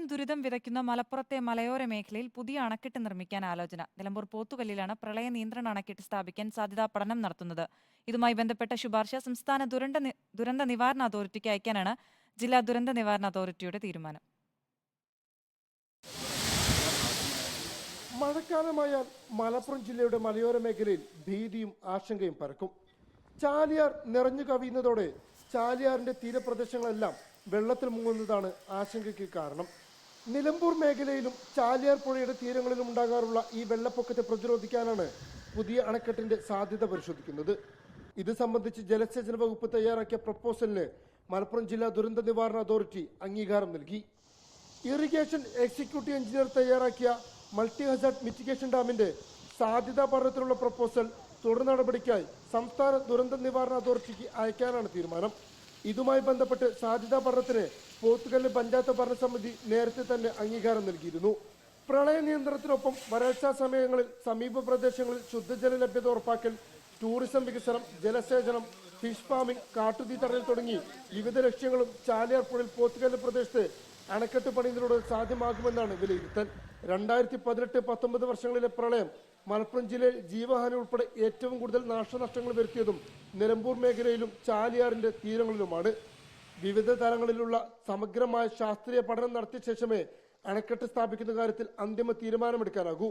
പ്രളയം ദുരിതം വിതയ്ക്കുന്ന മലപ്പുറത്തെ മലയോര മേഖലയിൽ പുതിയ അണക്കെട്ട് നിർമ്മിക്കാൻ ആലോചന. നിലമ്പൂർ പോത്തുകല്ലിലാണ് പ്രളയ നിയന്ത്രണ അണക്കെട്ട് സ്ഥാപിക്കാൻ സാധ്യതാ പഠനം നടത്തുന്നത്. ഇതുമായി ബന്ധപ്പെട്ട ശുപാർശ സംസ്ഥാന ദുരന്ത ദുരന്ത നിവാരണ അതോറിറ്റിക്ക് അയക്കാനാണ് ജില്ലാ ദുരന്ത നിവാരണ അതോറിറ്റിയുടെ തീരുമാനം. മഴക്കാലമായാൽ മലപ്പുറം ജില്ലയുടെ മലയോര മേഖലയിൽ ഭീതിയും ആശങ്കയും പരക്കും. ചാലിയാർ നിറഞ്ഞു കവിയുന്നതോടെ ചാലിയാറിന്റെ തീരപ്രദേശങ്ങളെല്ലാം വെള്ളത്തിൽ മുങ്ങുന്നതാണ് ആശങ്കയ്ക്ക് കാരണം. നിലമ്പൂർ മേഖലയിലും ചാലിയാർ പുഴയുടെ തീരങ്ങളിലും ഉണ്ടാകാറുള്ള ഈ വെള്ളപ്പൊക്കത്തെ പ്രതിരോധിക്കാനാണ് പുതിയ അണക്കെട്ടിന്റെ സാധ്യത പരിശോധിക്കുന്നത്. ഇത് സംബന്ധിച്ച് ജലസേചന വകുപ്പ് തയ്യാറാക്കിയ പ്രപ്പോസലിന് മലപ്പുറം ജില്ലാ ദുരന്ത നിവാരണ അതോറിറ്റി അംഗീകാരം നൽകി. ഇറിഗേഷൻ എക്സിക്യൂട്ടീവ് എഞ്ചിനീയർ തയ്യാറാക്കിയ മൾട്ടി ഹസാർഡ് മിറ്റിഗേഷൻ ഡാമിന്റെ സാധ്യതാ പഠനത്തിലുള്ള പ്രപ്പോസൽ തുടർ നടപടിക്കായി സംസ്ഥാന ദുരന്ത നിവാരണ അതോറിറ്റിക്ക് അയക്കാനാണ് തീരുമാനം. ഇതുമായി ബന്ധപ്പെട്ട് സാധ്യതാ പഠനത്തിന് പോത്തുകല്ല് പഞ്ചായത്ത് ഭരണസമിതി നേരത്തെ തന്നെ അംഗീകാരം നൽകിയിരുന്നു. പ്രളയ നിയന്ത്രണത്തിനൊപ്പം വരൾച്ചാ സമയങ്ങളിൽ സമീപ പ്രദേശങ്ങളിൽ ശുദ്ധജല ലഭ്യത ഉറപ്പാക്കൽ ടൂറിസം വികസനം ജലസേചനം ഫിഷ് ഫാമിംഗ് കാട്ടുതീ തടയൽ തുടങ്ങി വിവിധ ലക്ഷ്യങ്ങളും ചാലിയാർ പുഴയിൽ പോത്തുകല്ല് പ്രദേശത്ത് അണക്കെട്ട് പണിയുന്നതിലൂടെ സാധ്യമാകുമെന്നാണ് വിലയിരുത്തൽ. രണ്ടായിരത്തി പതിനെട്ട് പത്തൊമ്പത് വർഷങ്ങളിലെ പ്രളയം മലപ്പുറം ജില്ലയിൽ ജീവഹാനി ഉൾപ്പെടെ ഏറ്റവും കൂടുതൽ നാശനഷ്ടങ്ങൾ വരുത്തിയതും നിലമ്പൂർ മേഖലയിലും ചാലിയാറിന്റെ തീരങ്ങളിലുമാണ്. വിവിധ തലങ്ങളിലുള്ള സമഗ്രമായ ശാസ്ത്രീയ പഠനം നടത്തിയ ശേഷമേ അണക്കെട്ട് സ്ഥാപിക്കുന്ന കാര്യത്തിൽ അന്തിമ തീരുമാനമെടുക്കാനാകൂ.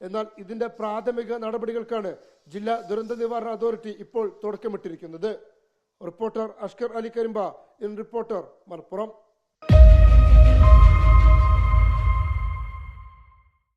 എന്നാൽ ഇതിന്റെ പ്രാഥമിക നടപടികൾക്കാണ് ജില്ലാ ദുരന്ത നിവാരണ അതോറിറ്റി ഇപ്പോൾ തുടക്കമിട്ടിരിക്കുന്നത്. Reporter Ashkar Ali Karimba in reporter Malappuram. you